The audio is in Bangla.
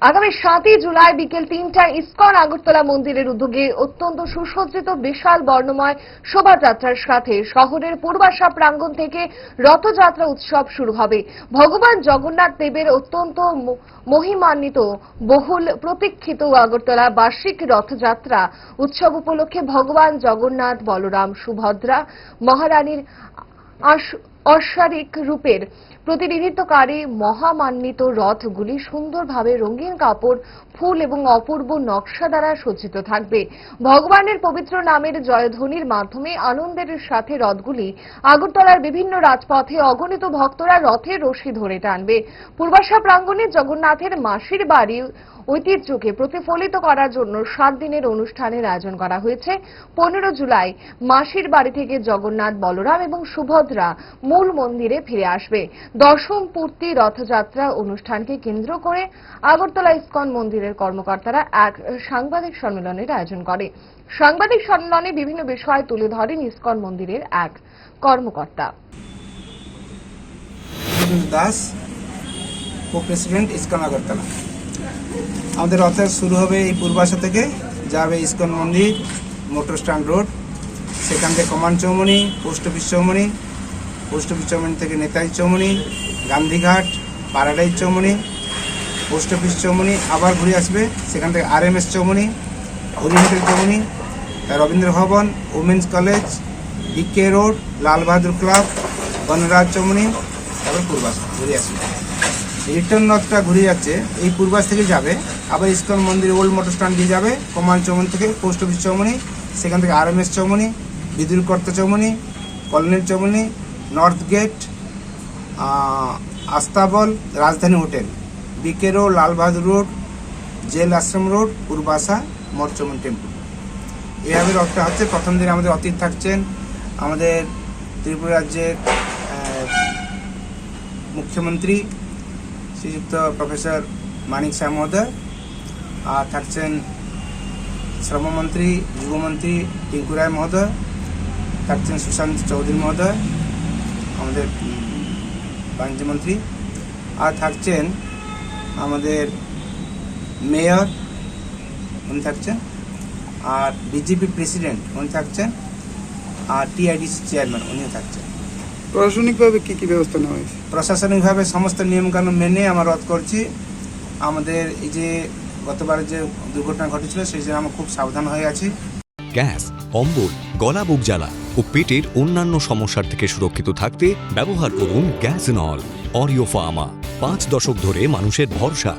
আগামী সাতই জুলাই বিকেল তিনটায় ইসকন আগরতলা মন্দিরের উদ্যোগে অত্যন্ত সুসজ্জিত বিশাল বর্ণময় শোভাযাত্রার সাথে শহরের পূর্বাশা প্রাঙ্গণ থেকে রথযাত্রা উৎসব শুরু হবে। ভগবান জগন্নাথ দেবের অত্যন্ত মহিমান্বিত বহুল প্রতীক্ষিত আগরতলা বার্ষিক রথযাত্রা উৎসব উপলক্ষে ভগবান জগন্নাথ, বলরাম, সুভদ্রা, মহারানীর অশ্বারিক রূপের প্রতিনিধিত্বকারী মহামান্বিত রথগুলি সুন্দরভাবে রঙিন কাপড়, ফুল এবং অপূর্ব নকশা দ্বারা সজ্জিত থাকবে। ভগবানের পবিত্র নামের জয়ধ্বনির মাধ্যমে আনন্দের সাথে রথগুলি আগরতলার বিভিন্ন রাজপথে অগণিত ভক্তরা রথের রশি ধরে টানবে। পূর্বাশা প্রাঙ্গণে জগন্নাথের মাসির বাড়ি ঐতিহ্যকে প্রতিফলিত করার জন্য সাত দিনের অনুষ্ঠানের আয়োজন করা হয়েছে। পনেরো জুলাই মাসির বাড়ি থেকে জগন্নাথ, বলরাম এবং সুভদ্রা মূল মন্দিরে ফিরে আসবে। দশম পূর্তি রথযাত্রা অনুষ্ঠানকে কেন্দ্র করে আগরতলা ইস্কন মন্দিরের কর্মকর্তারা এক সাংবাদিক সম্মেলনের আয়োজন করে। সাংবাদিক সম্মেলনে বিভিন্ন বিষয় তুলে ধরেন ইস্কন মন্দিরের এক কর্মকর্তা। Das co president ISKCON Agartala. আমাদের রথের শুরু হবে এই পূর্বাশা থেকে। যাবে ইস্কন মন্দির, মোটর স্ট্যান্ড রোড। সেখান থেকে command Chaumoni, post office Chaumoni, post office Chaumoni থেকে Netaji Chaumoni, Gandhi Ghat paradise Chaumoni, post office Chaumoni আবার ঘুরে আসবে। সেখান থেকে R M S Chaumoni হরিহোটেল Chaumoni, Rabindra ভবন, উমেন্স কলেজ, বিকে রোড, লাল বাহাদুর ক্লাব, বনরাজ চৌমনি, তারপর পূর্বাস ঘুরে আসবে। রিটার্ন রথটা ঘুরে যাচ্ছে, এই পূর্বাস থেকে যাবে। আবার ইস্কন মন্দির ওল্ড মোটর স্ট্যান্ড দিয়ে যাবে কমান্ড চৌমনি থেকে পোস্ট অফিস চৌমনি সেখান থেকে আর এম এস চৌমনি বিদ্যুৎ কর্তা চৌমনি কলোনির Choumuhani north gate আস্তাবল, Rajdhani hotel BK road Lal Bahadur road, jail ashram road Purbasha মরচমন temple. এইভাবে রথটা হচ্ছে। প্রথম দিন আমাদের অতীত থাকছেন আমাদের ত্রিপুরা রাজ্যের মুখ্যমন্ত্রী শ্রীযুক্ত প্রফেসর মানিক শাহ মহোদয়, আর থাকছেন শ্রমমন্ত্রী যুবমন্ত্রী টিঙ্কু রায় মহোদয়, থাকছেন সুশান্ত চৌধুরী মহোদয়, আমাদের বাণিজ্যমন্ত্রী, আর থাকছেন আমাদের মেয়র, উনি থাকছেন, আর বিজেপি প্রেসিডেন্ট, উনি থাকছেন, আর টিআইডিসি চেয়ারম্যান, উনিও থাকছেন। প্রশাসনিকভাবে কি কি ব্যবস্থা নেওয়া হয়েছে? প্রশাসনিকভাবে সমস্ত নিয়মকানুন মেনে আমরা রদ করছি। আমাদের এই যে গতবার যে দুর্ঘটনা ঘটেছিল সেই জন্য আমরা খুব সাবধান হয়ে আছি। গ্যাস অম্বল গলা বুক জ্বালা ও পেটের অন্যান্য সমস্যার থেকে সুরক্ষিত থাকতে ব্যবহার করুন গ্যাস নল অরিও ফার্মা। পাঁচ দশক ধরে মানুষের ভরসা।